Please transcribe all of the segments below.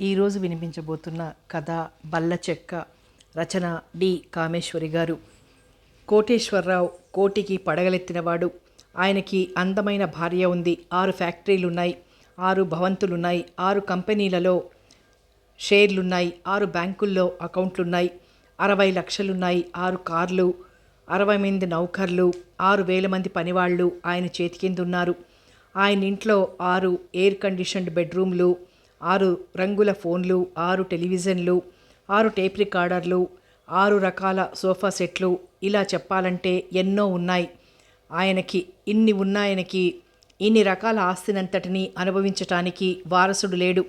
ఈరోజు వినిపించబోతున్న కథ బల్ల చెక్క రచన డి కామేశ్వరి గారు. కోటేశ్వరరావు కోటికి పడగలెత్తినవాడు. ఆయనకి అందమైన భార్య ఉంది. ఆరు ఫ్యాక్టరీలున్నాయి. ఆరు భవంతులున్నాయి. ఆరు కంపెనీలలో షేర్లున్నాయి. ఆరు బ్యాంకుల్లో అకౌంట్లున్నాయి. అరవై లక్షలున్నాయి. ఆరు కార్లు అరవై మంది నౌకర్లు ఆరు వేల మంది పనివాళ్ళు ఆయన చేతి కింద ఉన్నారు ఆయన ఇంట్లో ఆరు ఎయిర్ కండిషన్డ్ బెడ్రూమ్లు ఆరు రంగుల ఫోన్లు ఆరు టెలివిజన్లు ఆరు టేప్ రికార్డర్లు ఆరు రకాల సోఫా సెట్లు. ఇలా చెప్పాలంటే ఎన్నో ఉన్నాయి. ఆయనకి ఇన్ని ఉన్నాయనకి ఇన్ని రకాల ఆస్తినంతటిని అనుభవించటానికి వారసుడు లేడు.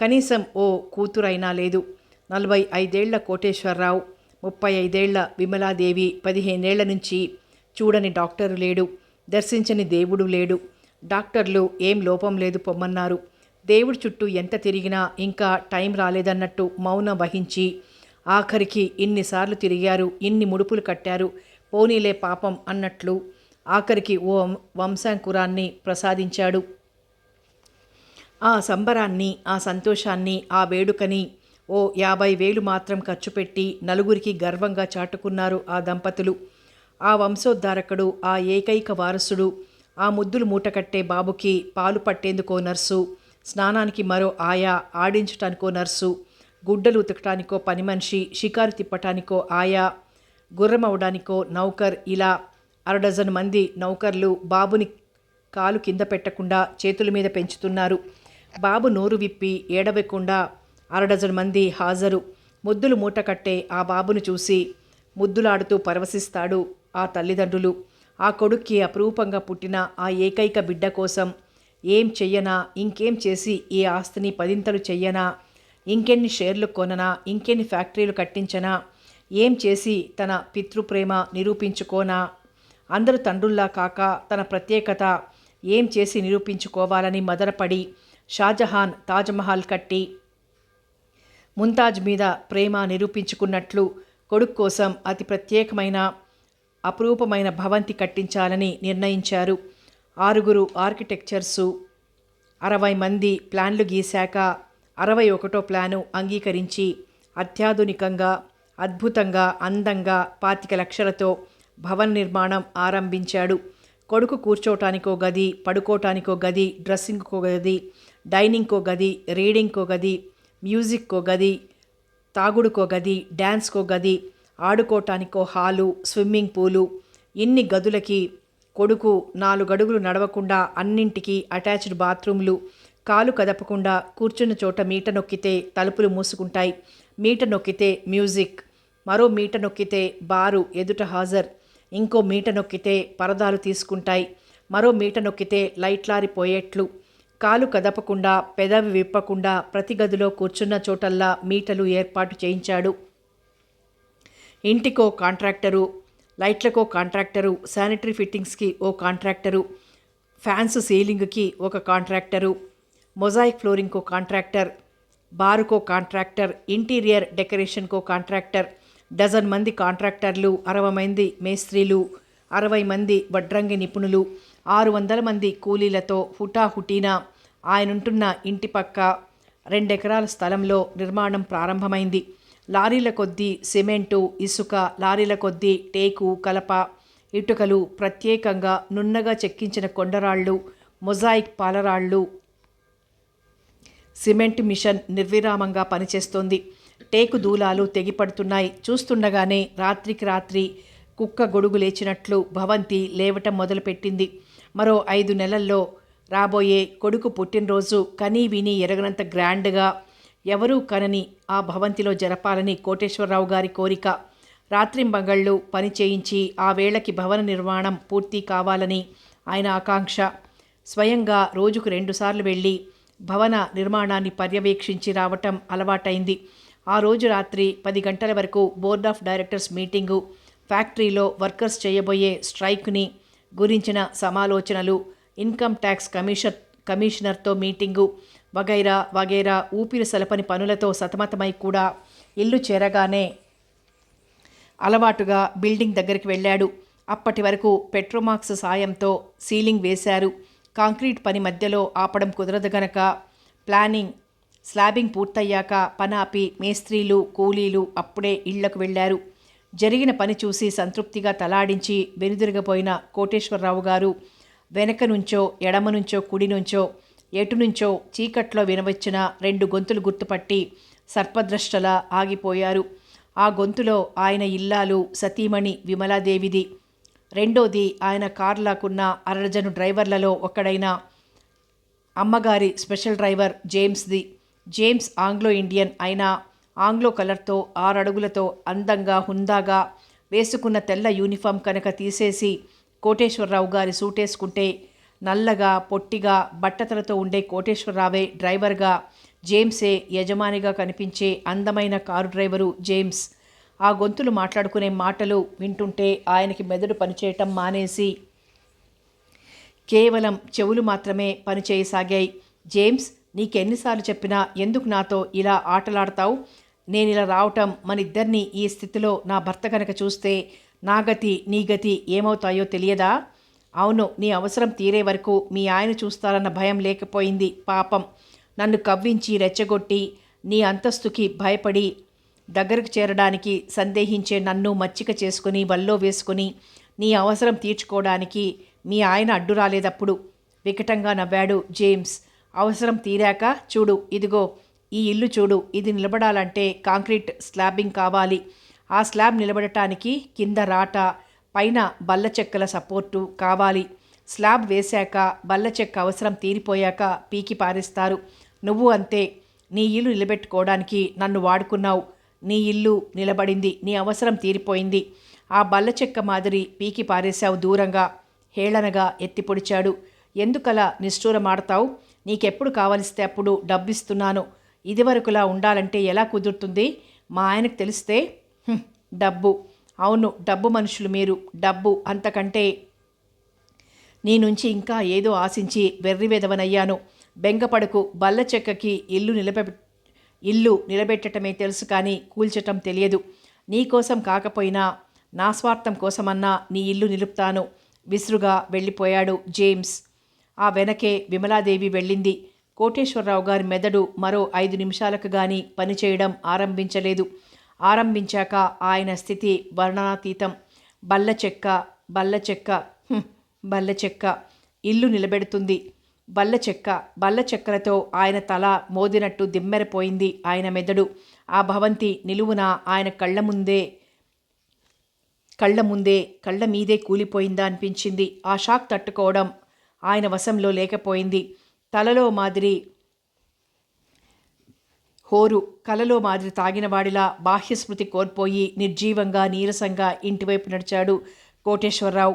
కనీసం ఓ కూతురైనా లేదు. నలభై ఐదేళ్ళ కోటేశ్వరరావు ముప్పై ఐదేళ్ళ విమలాదేవి పదిహేనేళ్ళ నుంచి చూడని డాక్టరు లేడు. దర్శించని దేవుడు లేడు. డాక్టర్లు ఏం లోపం లేదు పొమ్మన్నారు. దేవుడి చుట్టూ ఎంత తిరిగినా ఇంకా టైం రాలేదన్నట్టు మౌనం వహించి ఆఖరికి ఇన్నిసార్లు తిరిగారు ఇన్ని ముడుపులు కట్టారు పోనీలే పాపం అన్నట్లు ఆఖరికి ఓ వంశాంకురాన్ని ప్రసాదించాడు. ఆ సంబరాన్ని ఆ సంతోషాన్ని ఆ వేడుకని ఓ యాభై వేలు మాత్రం ఖర్చు పెట్టి నలుగురికి గర్వంగా చాటుకున్నారు ఆ దంపతులు. ఆ వంశోద్ధారకుడు ఆ ఏకైక వారసుడు ఆ ముద్దులు మూటకట్టే బాబుకి పాలు పట్టేందుకో నర్సు స్నానానికి మరో ఆయా ఆడించటానికో నర్సు గుడ్డలు ఉతకటానికో పని మనిషి షికారు తిప్పటానికో ఆయా గుర్రం అవడానికో నౌకర్ ఇలా అరడజన్ మంది నౌకర్లు బాబుని కాలు కింద పెట్టకుండా చేతుల మీద పెంచుతున్నారు. బాబు నోరు విప్పి ఏడవకుండా అరడజన్ మంది హాజరు. ముద్దులు మూట కట్టే ఆ బాబును చూసి ముద్దులాడుతూ పరవశిస్తాడు ఆ తల్లిదండ్రులు. ఆ కొడుక్కి అపురూపంగా పుట్టిన ఆ ఏకైక బిడ్డ కోసం ఏం చెయ్యనా ఇంకేం చేసి ఈ ఆస్తిని పదింతలు చెయ్యనా ఇంకెన్ని షేర్లు కొననా ఇంకెన్ని ఫ్యాక్టరీలు కట్టించనా ఏం చేసి తన పితృప్రేమ నిరూపించుకోనా? అందరు తండ్రుల్లా కాక తన ప్రత్యేకత ఏం చేసి నిరూపించుకోవాలని మదనపడి షాజహాన్ తాజ్మహల్ కట్టి ముంతాజ్ మీద ప్రేమ నిరూపించుకున్నట్లు కొడుకు కోసం అతి ప్రత్యేకమైన అపురూపమైన భవంతి కట్టించాలని నిర్ణయించారు. ఆరుగురు ఆర్కిటెక్చర్సు అరవై మంది ప్లాన్లు గీశాక అరవై ఒకటో ప్లాను అంగీకరించి అత్యాధునికంగా అద్భుతంగా అందంగా పాతిక లక్షలతో భవన నిర్మాణం ఆరంభించాడు. కొడుకు కూర్చోటానికో గది పడుకోటానికో గది డ్రెస్సింగ్కో గది డైనింగ్కో గది రీడింగ్కో గది మ్యూజిక్కో గది తాగుడుకో గది డ్యాన్స్కో గది ఆడుకోటానికో హాలు స్విమ్మింగ్ పూలు ఇన్ని గదులకి కొడుకు నాలుగడుగులు నడవకుండా అన్నింటికి అటాచ్డ్ బాత్రూమ్లు కాలు కదపకుండా కూర్చున్న చోట మీట నొక్కితే తలుపులు మూసుకుంటాయి. మీట నొక్కితే మ్యూజిక్ మరో మీట నొక్కితే బారు ఎదుట హాజర్ ఇంకో మీట నొక్కితే పరదాలు తీసుకుంటాయి మరో మీట నొక్కితే లైట్లారిపోయేట్లు. కాలు కదపకుండా పెదవి విప్పకుండా ప్రతి గదిలో కూర్చున్న చోటల్లా మీటలు ఏర్పాటు చేయించాడు. ఇంటికో కాంట్రాక్టరు లైట్లకో కాంట్రాక్టరు శానిటరీ ఫిట్టింగ్స్కి ఓ కాంట్రాక్టరు ఫ్యాన్స్ సీలింగ్కి ఒక కాంట్రాక్టరు మొజాయిక్ ఫ్లోరింగ్కో కాంట్రాక్టర్ బారుకో కాంట్రాక్టర్ ఇంటీరియర్ డెకరేషన్కో కాంట్రాక్టర్ డజన్ మంది కాంట్రాక్టర్లు అరవై మంది మేస్త్రీలు అరవై మంది వడ్రంగి నిపుణులు ఆరు వందల మంది కూలీలతో హుటాహుటీన ఆయనుంటున్న ఇంటి పక్క రెండెకరాల స్థలంలో నిర్మాణం ప్రారంభమైంది. లారీల కొద్దీ సిమెంటు ఇసుక లారీల కొద్దీ టేకు కలప ఇటుకలు ప్రత్యేకంగా నున్నగా చెక్కించిన కొండరాళ్ళు మొజాయిక్ పాలరాళ్ళు. సిమెంట్ మిషన్ నిర్విరామంగా పనిచేస్తోంది. టేకు దూలాలు తెగిపడుతున్నాయి. చూస్తుండగానే రాత్రికి రాత్రి కుక్క గొడుగు లేచినట్లు భవంతి లేవటం మొదలుపెట్టింది. మరో ఐదు నెలల్లో రాబోయే కొడుకు పుట్టినరోజు కనీ విని ఎరగనంత గ్రాండ్గా ఎవరూ కనని ఆ భవంతిలో జరపాలని కోటేశ్వరరావు గారి కోరిక. రాత్రింబగళ్ళు పని చేయించి ఆ వేళకి భవన నిర్మాణం పూర్తి కావాలని ఆయన ఆకాంక్ష. స్వయంగా రోజుకు రెండుసార్లు వెళ్ళి భవన నిర్మాణాన్ని పర్యవేక్షించి రావటం అలవాటైంది. ఆ రోజు రాత్రి పది గంటల వరకు బోర్డ్ ఆఫ్ డైరెక్టర్స్ మీటింగు ఫ్యాక్టరీలో వర్కర్స్ చేయబోయే స్ట్రైక్ని గురించిన సమాలోచనలు ఇన్కమ్ ట్యాక్స్ కమిషన్ కమిషనర్తో మీటింగు వగైరా వగైరా ఊపిరి సలపని పనులతో సతమతమై కూడా ఇల్లు చేరగానే అలవాటుగా బిల్డింగ్ దగ్గరికి వెళ్ళాడు. అప్పటి వరకు పెట్రోమాక్స్ సాయంతో సీలింగ్ వేశారు. కాంక్రీట్ పని మధ్యలో ఆపడం కుదరదు గనక ప్లానింగ్ స్లాబింగ్ పూర్తయ్యాక పనాపి మేస్త్రీలు కూలీలు అప్పుడే ఇళ్ళకు వెళ్ళారు జరిగిన పని చూసి సంతృప్తిగా తలాడించి వెనుదిరగపోయిన కోటేశ్వరరావు గారు వెనక నుంచో ఎడమ నుంచో కుడి నుంచో ఎటు నుంచో చీకట్లో వినవచ్చిన రెండు గొంతులు గుర్తుపట్టి సర్పద్రష్టలా ఆగిపోయారు. ఆ గొంతులో ఆయన ఇల్లాలు సతీమణి విమలాదేవిది. రెండోది ఆయన కార్లాకున్న అరడజను డ్రైవర్లలో ఒకడైన అమ్మగారి స్పెషల్ డ్రైవర్ జేమ్స్ది. జేమ్స్ ఆంగ్లో ఇండియన్ అయినా ఆంగ్లో కలర్తో ఆరడుగులతో అందంగా హుందాగా వేసుకున్న తెల్ల యూనిఫామ్ కనుక తీసేసి కోటేశ్వరరావు గారి సూటేసుకుంటే నల్లగా పొట్టిగా బట్టతలతో ఉండే కోటేశ్వరరావే డ్రైవర్గా జేమ్సే యజమానిగా కనిపించే అందమైన కారు డ్రైవరు జేమ్స్. ఆ గొంతులు మాట్లాడుకునే మాటలు వింటుంటే ఆయనకి మెదడు పనిచేయటం మానేసి కేవలం చెవులు మాత్రమే పనిచేయసాగాయి. జేమ్స్ నీకెన్నిసార్లు చెప్పినా ఎందుకు నాతో ఇలా ఆటలాడతావు? నేను ఇలా రావటం మనిద్దరినీ ఈ స్థితిలో నా భర్త కనుక చూస్తే నా గతి నీ గతి ఏమవుతాయో తెలియదా? అవును నీ అవసరం తీరే వరకు మీ ఆయన చూస్తారన్న భయం లేకపోయింది పాపం. నన్ను కవ్వించి రెచ్చగొట్టి నీ అంతస్తుకి భయపడి దగ్గరకు చేరడానికి సందేహించే నన్ను మచ్చిక చేసుకుని వల్లో వేసుకుని నీ అవసరం తీర్చుకోవడానికి మీ ఆయన అడ్డు రాలేదప్పుడు వికటంగా నవ్వాడు జేమ్స్. అవసరం తీరాక చూడు ఇదిగో ఈ ఇల్లు చూడు ఇది నిలబడాలంటే కాంక్రీట్ స్లాబింగ్ కావాలి. ఆ స్లాబ్ నిలబడటానికి కింద రాట పైన బల్ల చెక్కల సపోర్టు కావాలి. స్లాబ్ వేశాక బల్ల చెక్క అవసరం తీరిపోయాక పీకి పారేస్తారు. నువ్వు అంతే. నీ ఇల్లు నిలబెట్టుకోవడానికి నన్ను వాడుకున్నావు. నీ ఇల్లు నిలబడింది. నీ అవసరం తీరిపోయింది. ఆ బల్ల చెక్క మాదిరి పీకి పారేశావు దూరంగా. హేళనగా ఎత్తిపొడిచాడు. ఎందుకలా నిష్ఠూరమాడతావు? నీకెప్పుడు కావలిస్తే అప్పుడు డబ్బిస్తున్నాను. ఇదివరకులా ఉండాలంటే ఎలా కుదురుతుంది? మా ఆయనకు తెలిస్తే డబ్బు. అవును డబ్బు మనుషులు మీరు. డబ్బు అంతకంటే నీ నుంచి ఇంకా ఏదో ఆశించి వెర్రివెదవనయ్యాను బెంగపడకు బల్ల చెక్కకి ఇల్లు నిలబె ఇల్లు నిలబెట్టటమే తెలుసు కానీ కూల్చటం తెలియదు. నీ కోసం కాకపోయినా నా స్వార్థం కోసమన్నా నీ ఇల్లు నిలుపుతాను. విసురుగా వెళ్ళిపోయాడు జేమ్స్. ఆ వెనకే విమలాదేవి వెళ్ళింది. కోటేశ్వరరావు గారి మెదడు మరో ఐదు నిమిషాలకు గాని పనిచేయడం ఆరంభించలేదు. ఆరంభించాక ఆయన స్థితి వర్ణనాతీతం. బల్ల చెక్క బల్ల చెక్క బల్ల చెక్క ఇల్లు నిలబెడుతుంది. బల్ల చెక్క బల్ల చెక్కలతో ఆయన తల మోదినట్టు దిమ్మెరపోయింది ఆయన మెదడు. ఆ భవంతి నిలువున ఆయన కళ్ళ ముందే కళ్ళ ముందే కళ్ళ మీదే కూలిపోయిందా అనిపించింది. ఆ షాక్ తట్టుకోవడం ఆయన వశంలో లేకపోయింది. తలలో మాదిరి హోరు కలలో మాదిరి తాగినవాడిలా బాహ్యస్మృతి కోల్పోయి నిర్జీవంగా నీరసంగా ఇంటివైపు నడిచాడు కోటేశ్వరరావు.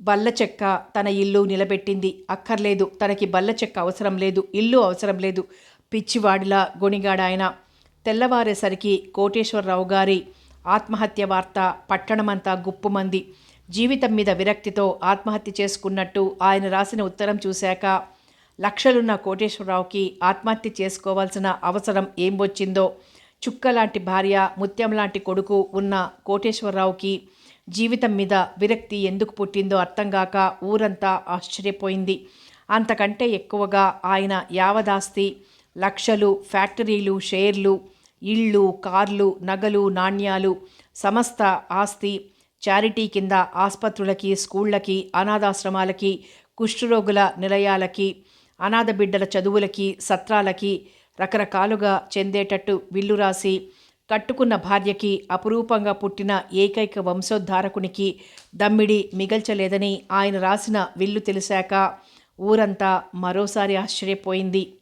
బల్ల చెక్క తన ఇల్లు నిలబెట్టింది. అక్కర్లేదు తనకి బల్ల చెక్క అవసరం లేదు ఇల్లు అవసరం లేదు. పిచ్చివాడిలా గొణిగాడాయన. తెల్లవారేసరికి కోటేశ్వరరావు గారి ఆత్మహత్య వార్త పట్టణమంతా గుప్పుమంది. జీవితం మీద విరక్తితో ఆత్మహత్య చేసుకున్నట్టు ఆయన రాసిన ఉత్తరం చూశాక లక్షలున్న కోటేశ్వరరావుకి ఆత్మహత్య చేసుకోవాల్సిన అవసరం ఏం వచ్చిందో చుక్క లాంటి భార్య ముత్యం లాంటి కొడుకు ఉన్న కోటేశ్వరరావుకి జీవితం మీద విరక్తి ఎందుకు పుట్టిందో అర్థం కాక ఊరంతా ఆశ్చర్యపోయింది. అంతకంటే ఎక్కువగా ఆయన యావదాస్తి లక్షలు ఫ్యాక్టరీలు షేర్లు ఇళ్ళు కార్లు నగలు నాణ్యాలు సమస్త ఆస్తి చారిటీ కింద ఆసుపత్రులకి స్కూళ్ళకి అనాథాశ్రమాలకి కుష్ఠరోగుల నిలయాలకి అనాథ బిడ్డల చదువులకి సత్రాలకి రకరకాలుగా చెందేటట్టు విల్లు రాసి కట్టుకున్న భార్యకి అపురూపంగా పుట్టిన ఏకైక వంశోద్ధారకునికి దమ్మిడి మిగల్చలేదని ఆయన రాసిన విల్లు తెలిసాక ఊరంతా మరోసారి ఆశ్చర్యపోయింది.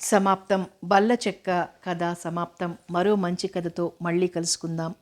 సమాప్తం. బల్ల చెక్క కథ సమాప్తం. మరో మంచి కథతో మళ్ళీ కలుసుకుందాం.